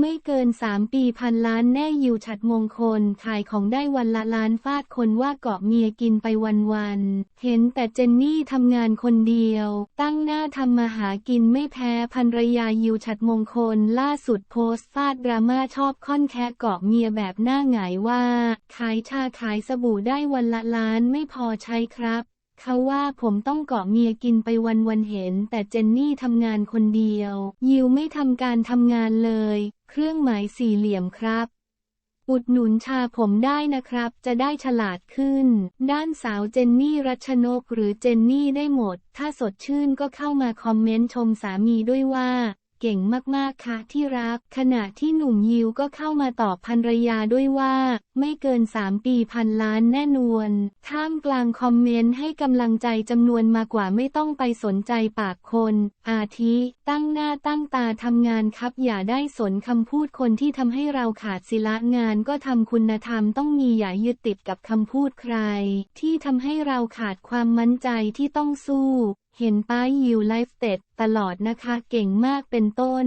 ไม่เกินสามปีพันล้านแน่ยิวฉัดมงคล ขายของได้วันละล้านฟาดคนว่าเกาะเมียกินไปวันๆ เห็นแต่เจนนี่ทำงานคนเดียว ตั้งหน้าทำมาหากินไม่แพ้ภรรยายิวฉัดมงคล ล่าสุดโพสต์ฟาดดราม่าชอบค่อนแคะเกาะเมียแบบหน้าหงายว่า ขายชาขายสบู่ได้วันละล้านไม่พอใช้ครับเขาว่าผมต้องเกาะเมียกินไปวันวันเห็น แต่เจนนี่ทำงานคนเดียว ยิวไม่ทำการทำงานเลย เครื่องหมายสี่เหลี่ยมครับ อุดหนุนชาผมได้นะครับ จะได้ฉลาดขึ้น ด้านสาวเจนนี่รัชนกหรือเจนนี่ได้หมด ถ้าสดชื่นก็เข้ามาคอมเมนต์ชมสามีด้วยว่า เก่งมากๆค่ะที่รัก ขณะที่หนุ่มยิวก็เข้ามาตอบภรรยาด้วยว่า ไม่เกิน 3 ปีพันล้านแน่นวน ท่ามกลางคอมเมนต์ให้กำลังใจจำนวนมากว่าไม่ต้องไปสนใจปากคน อาทิ ตั้งหน้าตั้งตาทำงานครับ อย่าได้สนคำพูดคนที่ทำให้เราขาดศิละงานก็ทำคุณธรรมต้องมีอย่ายึดติดกับคำพูดใคร ที่ทำให้เราขาดความมั่นใจที่ต้องสู้ เห็นป้ายยิวไลฟ์เต็ดตลอดนะคะเก่งมากเป็นต้น